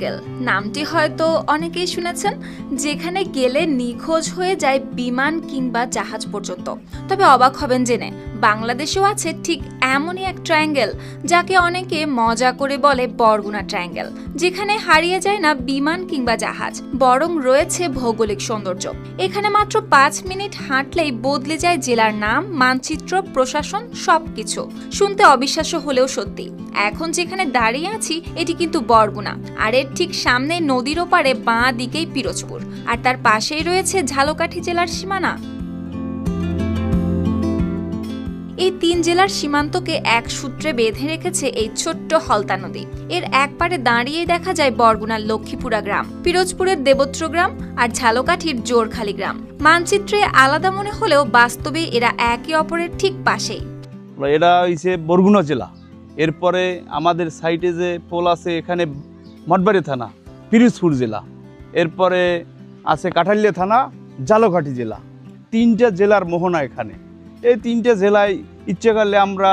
Triangle নামটি হয়তো অনেকেই শুনেছেন, যেখানে গেলে নিখোঁজ হয়ে যায় বিমান কিংবা জাহাজ পর্যন্ত। তবে অবাক হবেন জেনে, বাংলাদেশেও আছে ঠিক এমনই এক ট্রায়াঙ্গেল, যাকে অনেকে মজা করে বলে বরগুনা ট্রায়াঙ্গেল, যেখানে হারিয়ে যায় না বিমান কিংবা জাহাজ, বরং রয়েছে ভৌগোলিক সৌন্দর্য। এখানে মাত্র পাঁচ মিনিট হাঁটলেই বদলে যায় জেলার নাম, মানচিত্র, প্রশাসন, সবকিছু। শুনতে অবিশ্বাস্য হলেও সত্যি। এখন যেখানে দাঁড়িয়ে আছি, এটি কিন্তু বরগুনা। আর এর ঠিক সামনে নদীর ওপারে বাঁ দিকেই পিরোজপুর। আর তার পাশেই রয়েছে ঝালকাঠি জেলার সীমানা। এই তিন জেলার সীমান্তকে এক সূত্রে বেঁধে রেখেছে এই ছোট্ট হলতা নদী। এর এক পারে দাঁড়িয়েই দেখা যায় বরগুনার লক্ষ্মীপুরা গ্রাম, পিরোজপুরের দেবত্র গ্রাম আর ঝালকাঠির জোরখালি গ্রাম। মানচিত্রে আলাদা মনে হলেও বাস্তবে এরা একে অপরের ঠিক পাশেই। এটা হইছে বরগুনা জেলা। এরপরে আমাদের সাইটে যে পোল আছে, এখানে মঠবাড়ি থানা, পিরিজপুর জেলা। এরপরে আছে কাঠালিয়া থানা জালকাঠি জেলা। তিনটা জেলার মোহনা এখানে। এই তিনটে জেলায় ইচ্ছে করলে আমরা,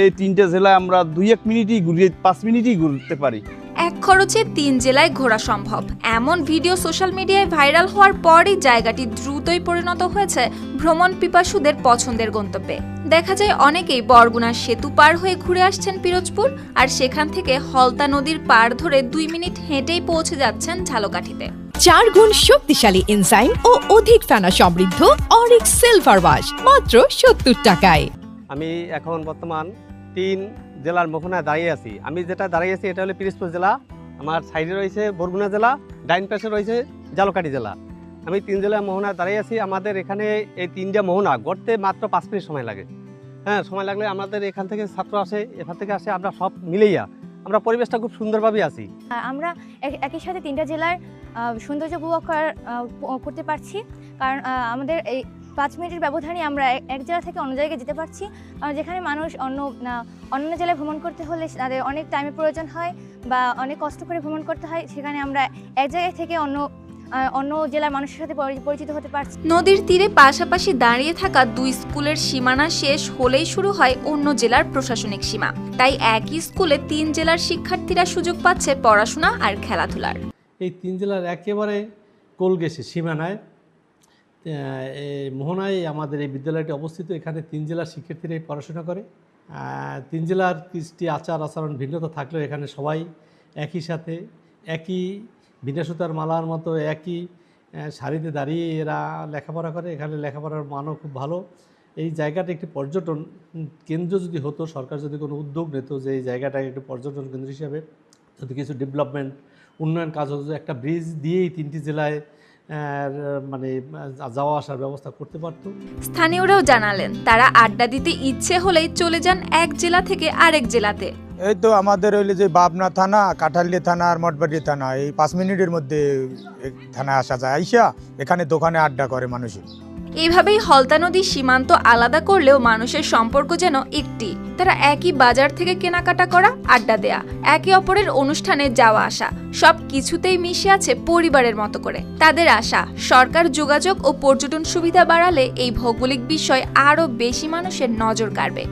এই তিনটে জেলায় আমরা দুই এক মিনিটই ঘুরিয়ে, পাঁচ মিনিটই ঘুরতে পারি। এক খরচে তিন জেলায় ঘোরা সম্ভব। এমন ভিডিও সোশ্যাল মিডিয়ায় ভাইরাল হওয়ার পরই জায়গাটি দ্রুতই পরিণত হয়েছে ভ্রমণ পিপাসুদের পছন্দের গন্তব্যে। দেখা যায় অনেকেই বরগুনার সেতু পার হয়ে ঘুরে আসছেন পিরোজপুর আর সেখান থেকে হলতা নদীর পার ধরে দুই মিনিট হেঁটেই পৌঁছে যাচ্ছেন ঝালকাঠিতে। চার গুণ শক্তিশালী এনজাইম ও অধিক ফেনা সমৃদ্ধ অরিক সিলভার ওয়াশ মাত্র সত্তর টাকায়। আমি এখন বর্তমান তিন জেলার মোহনায় দাঁড়িয়ে আছি। আমি যেটা দাঁড়িয়ে আছি এটা হলো পিরোজপুর জেলা আমার সাইডে রয়েছে বরগুনা জেলা ডাইন পাশে রয়েছে জালকাঠি জেলা। আমি তিন জেলার মোহনায় দাঁড়িয়ে আছি। আমাদের এখানে এই তিনটা মোহনা গড়তে মাত্র পাঁচ মিনিট সময় লাগে। হ্যাঁ সময় লাগলে আমাদের এখান থেকে ছাত্র আসে, এখান থেকে আসে, আমরা সব মিলেইয়া, আমরা পরিবেশটা খুব সুন্দরভাবে আছি। আমরা এক- একই সাথে তিনটা জেলার সৌন্দর্য উপভোগ করতে পারছি। কারণ আমাদের এই পাঁচ মিনিটের ব্যবধানে আমরা এক- জেলা থেকে অন্য জায়গায় যেতে পারছি। যেখানে মানুষ অন্য অন্য জেলায় ভ্রমণ করতে হলে তাদের অনেক টাইমের প্রয়োজন হয় বা অনেক কষ্ট করে ভ্রমণ করতে হয়। সেখানে আমরা এক জায়গায় থেকে অন্য অন্য জেলার মানুষের সাথে পরি- পরিচিত হতে পারছি। নদীর তীরে পাশাপাশি দাঁড়িয়ে থাকা দুই স্কুলের সীমানা শেষ হলেই শুরু হয় অন্য জেলার প্রশাসনিক সীমা। তাই একই স্কুলে তিন জেলার শিক্ষার্থীরা সুযোগ পাচ্ছে পড়াশোনা আর খেলাধুলার। এই তিন জেলার একেবারে কোলগেসে সীমানায় মোহনায় আমাদের এই বিদ্যালয়টি অবস্থিত। এখানে তিন জেলার শিক্ষার্থীরা এই পড়াশোনা করে। তিন জেলার কৃষ্টি আচার আচরণ ভিন্নতা থাকলেও এখানে সবাই একই সাথে একই বিনাসুতার মালার মতো একই সারিতে দাঁড়িয়ে এরা লেখাপড়া করে। এখানে লেখাপড়ার মানও খুব ভালো। এই জায়গাটা একটি পর্যটন কেন্দ্র যদি হতো, সরকার যদি কোনো উদ্যোগ নিত যে এই জায়গাটাকে একটি পর্যটন কেন্দ্র হিসাবে যদি কিছু ডেভেলপমেন্ট, উন্নয়ন কাজ হতো, একটা ব্রিজ দিয়েই তিনটি জেলায় মানে যাওয়া আসার ব্যবস্থা করতে পারতো। স্থানীয়রাও জানালেন, তারা আড্ডা দিতে ইচ্ছে হলেই চলে যান এক জেলা থেকে আরেক জেলাতে। এই তো আমাদের হইলে যে বাবনা থানা কাঠালিয়া থানা আর মঠবাড়ি থানা, এই পাঁচ মিনিটের মধ্যে থানায় আসা যায়। আইসা এখানে দোকানে আড্ডা করে মানুষে এইভাবেই হলতা নদীর সীমান্ত আলাদা করলেও মানুষের সম্পর্ক যেন একটি। তারা একই বাজার থেকে কেনাকাটা করা, আড্ডা দেয়া, একে অপরের অনুষ্ঠানে যাওয়া আসা, সব কিছুতেই মিশে আছে পরিবারের মতো করে। তাদের আশা, সরকার যোগাযোগ ও পর্যটন সুবিধা বাড়ালে এই ভৌগোলিক বিষয় আরও বেশি মানুষের নজর কাড়বে।